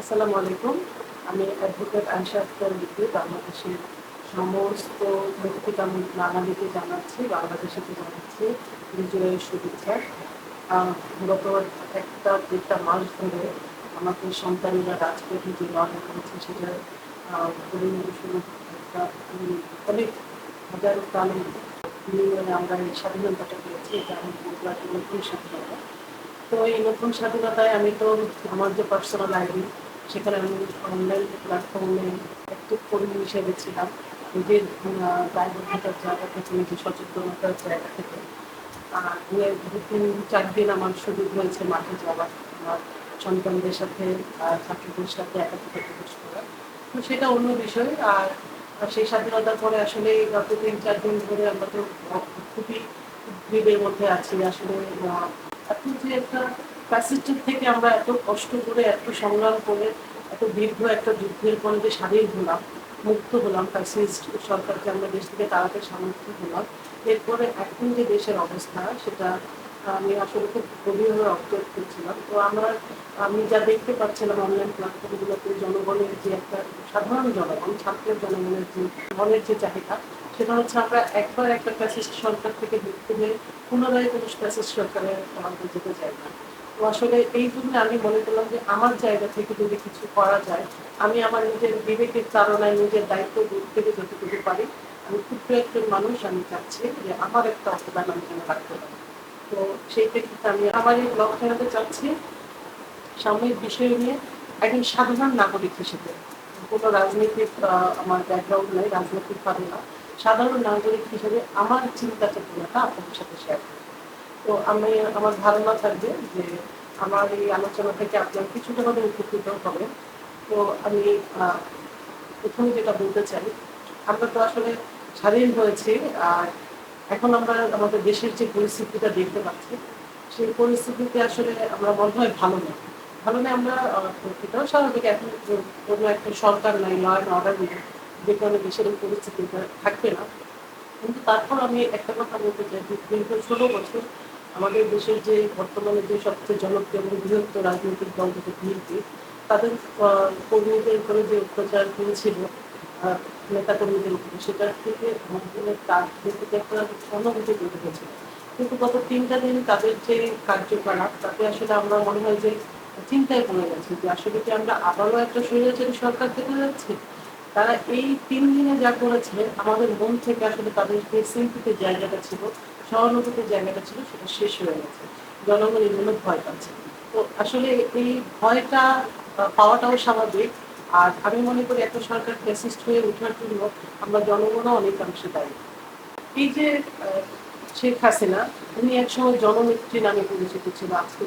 আসসালামু আলাইকুম। আমি অ্যাডভোকেট আয়সা আক্তার লিপি, বাংলাদেশের সমস্ত ব্যক্তিকে আমি বাঙালিকে জানাচ্ছি, বাংলাদেশিকে জানাচ্ছি বিজয়ের শুভেচ্ছা। গত একটা দেড়টা মাস ধরে আমাদের সন্তানেরা রাজপথে যে লড়াই করেছে, সেটা একটা অনেক হাজার প্রাণের বিনিময়ে আমরা এই স্বাধীনতাটা পেয়েছি, এটা আমি বলব নতুন স্বাধীনতা। তো এই নতুন স্বাধীনতায় আমি তো আমার যে পার্সোনাল আইডি সেখানে আমি অনলাইন প্ল্যাটফর্মে একটু কর্মী হিসেবে ছিলাম। নিজের আহ, দায়বদ্ধতার জায়গা থেকে নিজের সচেতনতার জায়গা থেকে। দু তিন চার দিন আমার সুযোগ হয়েছে মাঠে যাওয়ার। আমার সন্তানদের সাথে ছাত্রদের সাথে একাত্রিত প্রবেশ করা তো সেটা অন্য বিষয়। আর সেই স্বাধীনতার পরে আসলে গত তিন চার দিন ধরে আমরা তো খুবই উদ্ভিদের মধ্যে আছি। আসলে এখন যে একটা প্যাসেজের থেকে আমরা এত কষ্ট করে, এত সংগ্রাম করে, এত দীর্ঘ একটা যুদ্ধের পরে যে স্বাধীন হলাম, মুক্ত হলাম, ফ্যাসিস্ট সরকারকে আমরা দেশ থেকে তাড়াতে সামর্থ্য হলাম, এরপরে এখন যে দেশের অবস্থা সেটা আমি আসলে খুব গভীরভাবে অবজার্ভ করছিলাম তো আমরা, আমি যা দেখতে পাচ্ছিলাম অনলাইন প্ল্যাটফর্মগুলোতে জনগণের যে একটা সাধারণ জনগণ, ছাত্রের জনগণের যে মনের যে চাহিদা, সেটা হচ্ছে আমরা একবার একটা ফ্যাসিস্ট সরকার থেকে মুক্ত হয়ে পুনরায় কোনো ফ্যাসিস্ট সরকারের যেতে চাই না। তো আসলে এই জন্য আমি মনে করলাম যে আমার জায়গা থেকে যদি কিছু করা যায়, আমি আমার নিজের বিবেকের চারণায় নিজের দায়িত্ব দূর থেকে যতটুকু পারি, আমি ক্ষুদ্র একজন মানুষ, আমি চাচ্ছি যে আমার একটা অবদান আমি যেন রাখতে পারি। তো সেই ক্ষেত্রে আমি আমার এই ব্লগ চ্যানেলে চাচ্ছি, সাময়িক বিষয় নিয়ে একজন সাধারণ নাগরিক হিসেবে। কোনো রাজনীতির আমার ব্যাকগ্রাউন্ড নেই রাজনৈতিক ভাবে না, সাধারণ নাগরিক হিসেবে আমার চিন্তা চেতনাটা আপনাদের সাথে শেয়ার করি তো আমি, আমার ধারণা থাকবে যে আমার এই আলোচনা থেকে আপনার কিছুটা হলে উপকৃত হবে। তো আমি প্রথমে যেটা বলতে চাই, আমরা তো আসলে স্বাধীন হয়েছি, আর এখন আমরা আমাদের দেশের যে পরিস্থিতিটা দেখতে পাচ্ছি, সেই পরিস্থিতিতে আসলে আমরা মনে হয় ভালো না। ভালো না আমরা এটাও স্বাভাবিক, এখন কোনো একটা সরকার নাই ল অ্যান্ড অর্ডার নেই যে কারণে দেশের এই পরিস্থিতিটা থাকবে না। কিন্তু তারপর আমি একটা কথা বলতে চাই দীর্ঘ ষোলো বছর আমাদের দেশের যে বর্তমানে যে সবচেয়ে জনপ্রিয় এবং বৃহত্তর রাজনৈতিক দল যেটা বিএনপি, তাদের কর্মীদের উপরে যে অত্যাচার হয়েছিল নেতা কর্মীদের উপরে, সেটার থেকে আমাদের তার থেকে একটা অনুভূতি তৈরি হয়েছিল কিন্তু গত তিনটা দিন তাদের যে কার্যকলাপ, তাতে আসলে আমরা মনে হয় যে চিন্তায় পড়ে গেছে যে আসলে কি আমরা আবারও একটা স্বৈরাচারী সরকার দেখতে যাচ্ছি? তারা এই তিন দিনে যা করেছে, আমাদের মন থেকে আসলে তাদের যে সিম্পিতে জায়গাটা ছিল সহানুভূতির জায়গাটা ছিল সেটা শেষ হয়ে গেছে। জনগণ জন্য ভয় পাচ্ছে। তো আসলে এই ভয়টা পাওয়াটাও স্বাভাবিক। আর আমি মনে করি একটা সরকার ফ্যাসিস্ট হয়ে ওঠার জন্য আমরা জনগণও অনেকাংশে দায়ী। এই যে শেখ হাসিনা, উনি একসময় জননেত্রী নামে পরিচিত ছিল। আজকে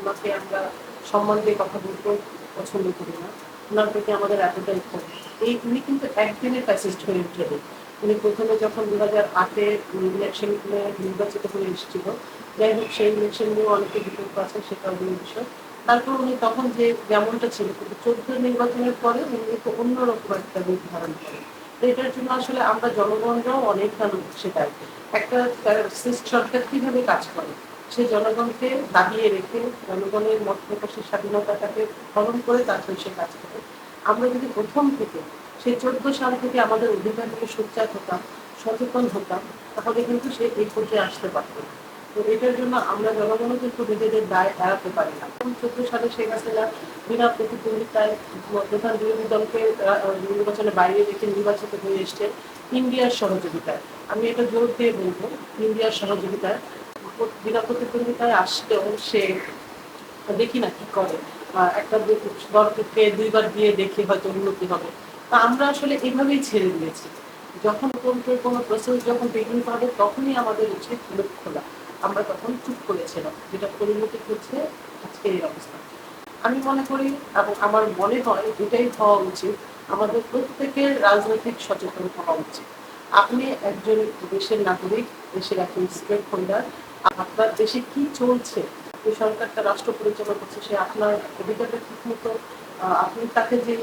ওনাকে আমরা সম্মান দিয়ে কথা বলতে পছন্দ করি না। ওনার প্রতি আমাদের এতটাই এই উনি কিন্তু একদিনে ফ্যাসিস্ট হয়ে উঠেনি। উনি প্রথমে যখন দু হাজার আটে ইলেকশন নির্বাচিত হয়ে এসেছিল, যাই হোক সেই ইলেকশন নিয়েও অনেকে বিতর্ক আছে, সেটা দুই বিষয়। তারপর উনি তখন যে যেমনটা ছিল, কিন্তু চোদ্দ নির্বাচনের পরে উনি কিন্তু অন্যরকম একটা রূপ ধারণ করেন। তো এটার জন্য আসলে আমরা জনগণরাও অনেকটা সেটাই। একটা সিস্ট সরকার কীভাবে কাজ করে? সে জনগণকে দাঁড়িয়ে রেখে জনগণের মত প্রকাশের স্বাধীনতাটাকে হরণ করে তারপরে সে কাজ করে। আমরা যদি প্রথম থেকে সেই চোদ্দ সাল থেকে আমাদের অধিকার নিয়ে সোচ্চার হতাম সচেতন হতাম তাহলে কিন্তু সে এই পর্যায়ে আসতে পারত। তো এটার জন্য আমরা জনগণও কিন্তু নিজেদের দায় এড়াতে পারি না। চোদ্দ সালে শেখ হাসিনা বিনা প্রতিদ্বন্দ্বিতায় প্রধান বিরোধী দলকে আহ, নির্বাচনের বাইরে রেখে নির্বাচিত হয়ে এসছে ইন্ডিয়ার সহযোগিতায়। আমি এটা জোর দিয়ে বলব ইন্ডিয়ার সহযোগিতায়। বিনা প্রতিদ্বন্দ্বিতায় আসলেও সে দেখি না কি করে। একটা দলকে দুইবার দিয়ে দেখি হয়তো উন্নতি হবে। তা আমরা আসলে এভাবেই ছেড়ে দিয়েছি। যখন কোনকে কোনো প্রসেস যখন বিঘ্নিত হবে তখনই আমাদের উচিত মুখ খোলা। আমরা তখন চুপ করেছিলাম যেটা পরিণতি হচ্ছে আজকে এই অবস্থা। আমি মনে করি এবং আমার মনে হয় এটাই হওয়া উচিত, আমাদের প্রত্যেকের রাজনৈতিক সচেতন হওয়া উচিত। আপনি একজন দেশের নাগরিক, দেশের একজন স্টেক হোল্ডার, আপনার দেশে কি চলছে? সরকারটা রাষ্ট্র পরিচালনা করছে, সে আপনার অধিকারটা ঠিক মতো আপনি তাকে যে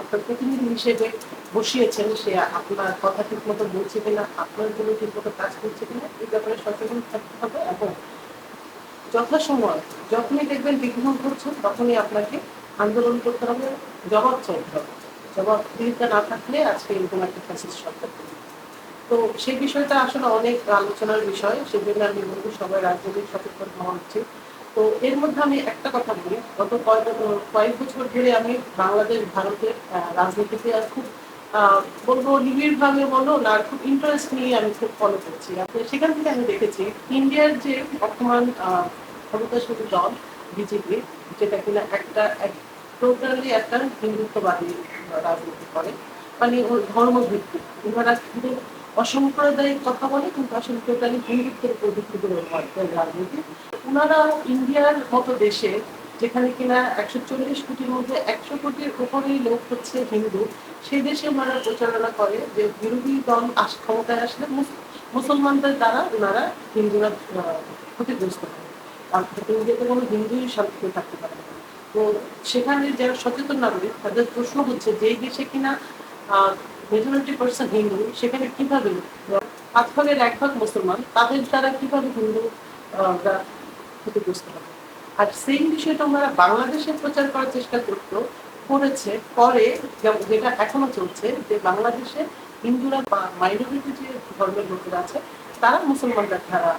আপনার প্রতিনিধি হিসেবে বসিয়েছেন, সে আপনার কথা ঠিক মতো বলছে কিনা, আপনার জন্য ঠিক মতো কাজ করছে কিনা, এই ব্যাপারে সচেতন থাকতে হবে এবং যথাসময় যখনই দেখবেন বিঘ্ন ঘটছে, তখনই আপনাকে আন্দোলন করতে হবে, জবাব চাইতে হবে। জবাব দিতে না থাকলে আজকে এরকম একটা ফ্যাসিস্ট সরকার তো সেই বিষয়টা আসলে অনেক আলোচনার বিষয়, সেজন্য আমি বলব সবাই রাজনৈতিক সচেতন হওয়া উচিত। তো এর মধ্যে আমি একটা কথা বলি। গত কয়েক কয়েক বছর ধরে আমি বাংলাদেশ ভারতের রাজনীতিতে আর খুব বলব নিবিড়ভাবে বলো না খুব ইন্টারেস্ট নিয়ে আমি খুব ফলো করছি। সেখান থেকে আমি দেখেছি ইন্ডিয়ার যে বর্তমান আহ, ক্ষমতাশীল দল বিজেপি যেটা কিনা একটা টোটালি একটা হিন্দুত্ববাদী রাজনীতি করে মানে ধর্মভিত্তিক। ওনারা অসাম্প্রদায়িক কথা বলে, কিন্তু টোটালি হিন্দুত্বের উপর ভিত্তি করে রাজনীতি। ওনারা ইন্ডিয়ার মতো দেশে, যেখানে কিনা একশো চল্লিশ কোটির মধ্যে একশো কোটির উপরেই লোক হচ্ছে হিন্দু, সেই দেশে ওনারা প্রচারণা করে যে বিরোধী দল আস, ক্ষমতায় আসলে মুসলমানদের দ্বারা ওনারা হিন্দুরা ক্ষতিগ্রস্ত হয়। আর ইন্ডিয়াতে কোনো হিন্দুই শান্তিতে থাকতে পারে না। তো সেখানে যারা সচেতন নাগরিক, তাদের প্রশ্ন হচ্ছে, যেই দেশে কিনা মেজরিটি পার্সন হিন্দু সেখানে কীভাবে পাঁচ ভাগের এক ভাগ মুসলমান, তাদের দ্বারা কীভাবে হিন্দু ক্ষতিগ্রস্ত হবে? আর সেম বিষয়টা ওনারা বাংলাদেশে প্রচার করার চেষ্টা করতো, করেছে করে যেমন যেটা এখনও চলছে, যে বাংলাদেশে হিন্দুরা মাইনরিটি যে ধর্মের লোকেরা আছে, তারা মুসলমানদের দ্বারা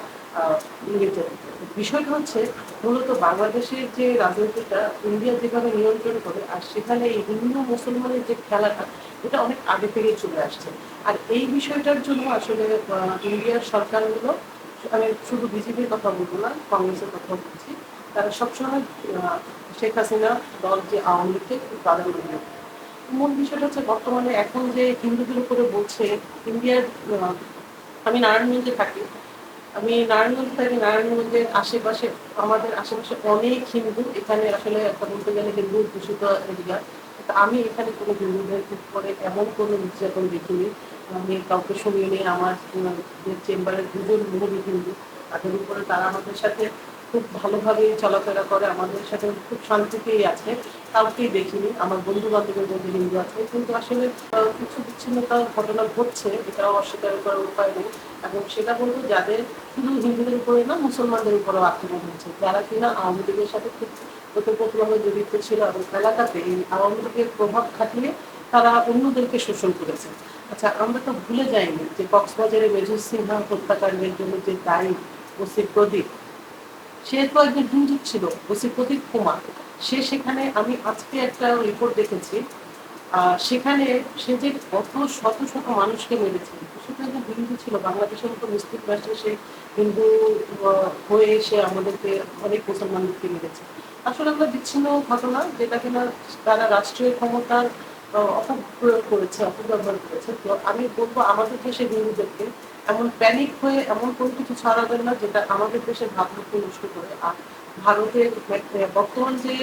বিষয়টা হচ্ছে, মূলত বাংলাদেশের যে রাজনীতিটা ইন্ডিয়া যেভাবে নিয়ন্ত্রণ করে, আর সেখানে এই হিন্দু মুসলমানের যে খেলাটা, এটা অনেক আগে থেকেই চলে আসছে। আর এই বিষয়টার জন্য আসলে ইন্ডিয়ার সরকারগুলো আমি শুধু বিজেপির কথা বলব না, কংগ্রেসের কথা বলছি। তারা সবসময় শেখ হাসিনা দল যে আওয়ামী লীগকে প্রাধান্য দিয়ে মূল বিষয়টা হচ্ছে বর্তমানে এখন যে হিন্দুদের উপরে বলছে, ইন্ডিয়ার আমি নারায়ণগঞ্জে থাকি আমি নারায়ণগঞ্জ থাকি নারায়ণগঞ্জের আশেপাশে আমাদের আশেপাশে অনেক হিন্দু এখানে আসলে একটা বলতে গেলে হিন্দু দূষিত এরিয়া। আমি এখানে কোনো হিন্দুদের করে এমন কোনো নির্যাতন দেখিনি। আমি কাউকে শুনিনি আমার উম, যে চেম্বারের দুজন মহিলা হিন্দু তাদের উপরে তারা আমাদের সাথে খুব ভালোভাবে চলাফেরা করে, আমাদের সাথে খুব শান্তিতেই আছে। কাউকেই দেখিনি, আমার বন্ধু বান্ধবের মধ্যে হিন্দু আছে। কিন্তু আসলে কিছু বিচ্ছিন্নতার ঘটনা ঘটছে, এটাও অস্বীকার করার উপায় নেই। এবং সেটা বলব, যাদের শুধু হিন্দুদের উপরে না, মুসলমানদের উপরেও আক্রমণ হচ্ছে যারা কিনা আওয়ামী লীগের সাথে খুব ওতপ্রোতভাবে জড়িত ছিল এবং এলাকাতে এই আওয়ামী লীগের প্রভাব খাটিয়ে তারা অন্যদেরকে শোষণ করেছে। আচ্ছা আমরা তো ভুলে যাইনি যে কক্সবাজারে মেজর সিনহা হত্যাকাণ্ডের জন্য যে দায়ী ওসি প্রদীপ সে তো একজন হিন্দু ছিল ওসি প্রদীপ কুমার। সে সেখানে, আমি আজকে একটা রিপোর্ট দেখেছি সেখানে সে যে কত শত শত মানুষকে মেরেছে সেটা একজন হিন্দু ছিল, বাংলাদেশের মতো মুসলিম রাষ্ট্রে সে হিন্দু হয়ে সে আমাদেরকে অনেক মুসলমানদেরকে মেরেছে। আসলে আমরা বিচ্ছিন্ন ঘটনা, যেটা কিনা তারা রাষ্ট্রীয় ক্ষমতার অপপ্রয়োগ করেছে, অপব্যবহার করেছে। তো আমি বলব আমাদের দেশে হিন্দুদেরকে এমন প্যানিক হয়ে এমন কোনো কিছু ছড়াবেন না যেটা আমাদের দেশের ভাবমূর্তি নষ্ট করে। আর ভারতের বর্তমান যে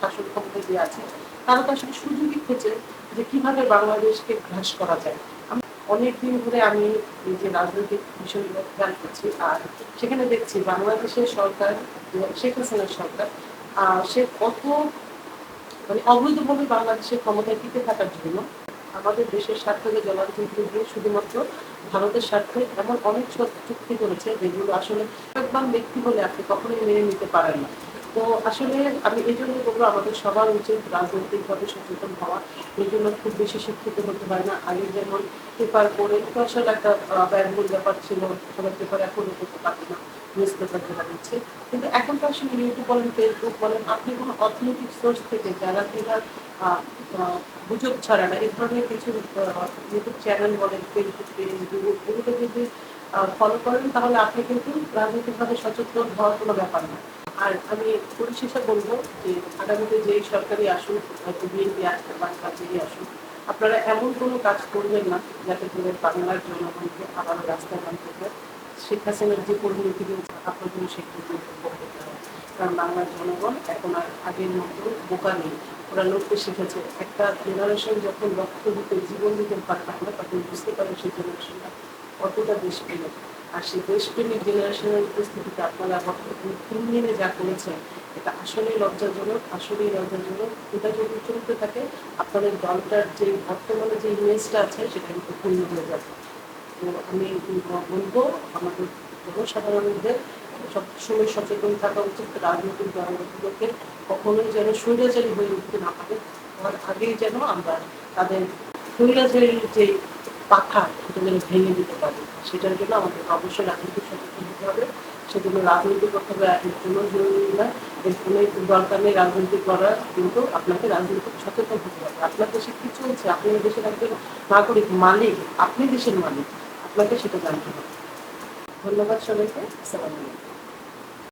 শাসন ক্ষমতা যে আছে, তারা তো আসলে সুযোগই খুঁজে যে কীভাবে বাংলাদেশকে গ্রাস করা যায়। অনেকদিন ধরে আমি যে রাজনৈতিক বিষয়গুলো খেয়াল করছি, আর সেখানে দেখছি বাংলাদেশের সরকার, শেখ হাসিনার সরকার সে কত মানে অবৈধভাবে বাংলাদেশের ক্ষমতায় টিকে থাকার জন্য আমাদের দেশের স্বার্থকে জলান্তরিত দিয়ে শুধুমাত্র ভারতের স্বার্থে এমন অনেক চুক্তি করেছে যেগুলো আসলে একদম ব্যক্তি বলে আপনি কখনোই মেনে নিতে পারেন না। তো আসলে আমি এই জন্য বলব, আমাদের সবার উচিত রাজনৈতিকভাবে সচেতন হওয়া। এই জন্য খুব বেশি শিক্ষিত হতে হয় না। আগে যেমন পেপার পড়ে আসলে একটা ব্যয়বহুল ব্যাপার ছিল সবাই পেপার এখনও করতে পারবে না। দিচ্ছে। কিন্তু এখন তো আসলে ইউটিউব বলেন ফেসবুক বলেন, আপনি কোনো অর্থনৈতিক সোর্স থেকে যারা কিনা গুজব ছাড়া না কিছু ইউটিউব চ্যানেল বলেন ফেসবুক পেজ যদি ফলো করেন, তাহলে আপনি কিন্তু রাজনৈতিকভাবে সচেতন হওয়ার কোনো ব্যাপার না। আর আমি পরিশেষে বলব যে, আগামীতে যেই সরকারি আসুন হয়তো বিএনপি পারে বা আসুন আপনারা এমন কোনো কাজ করবেন না, যাতে করে বাংলার জনগণকে আবারও রাস্তায় নামতে হয়। শেখ হাসিনার যে পরিণতি হয়েছে আপনার হয় কারণ বাংলার জনগণ এখন আর আগের মতো বোকা নেই। ওরা লড়তে শিখেছে। একটা জেনারেশন যখন রক্ত দিতে, জীবন দিতে পারে না, তখন বুঝতে পারে সেই জেনারেশনটা কতটা দেশপ্রেমিক। আর সেই দেশপ্রেমিক জেনারেশনের উপস্থিতিতে আপনারা তিন দিনে যা করেছেন, এটা আসলেই লজ্জাজনক আসলেই লজ্জাজনক। এটা যদি চলতে থাকে, আপনাদের দলটার যে বর্তমানে যে ইমেজটা আছে, সেটা কিন্তু পূর্ণ হয়ে যাবে। তো আমি বলব? আমাদের জনসাধারণদের সবসময় সচেতন থাকা উচিত, রাজনৈতিক দলগুলোকে কখনোই যেন স্বৈরাচারী হয়ে উঠতে না পারে। হওয়ার আগেই যেন আমরা তাদের স্বৈরাচারীর যে পাখা, সেটা যেন ভেঙে দিতে পারি। সেটার জন্য আমাদের অবশ্যই রাজনৈতিক সচেতন হতে হবে। সেজন্য রাজনীতি করতে হবে কোনো জরুরি না, এর কোনো দরকার নেই রাজনীতি করার, কিন্তু আপনাকে রাজনৈতিক সচেতন হতে হবে। আপনার দেশে কি চলছে? আপনি দেশের একজন নাগরিক মালিক, আপনি দেশের মালিক। আপনাকে সেটা জানতে হবে। ধন্যবাদ সবাইকে। আসসালামু আলাইকুম।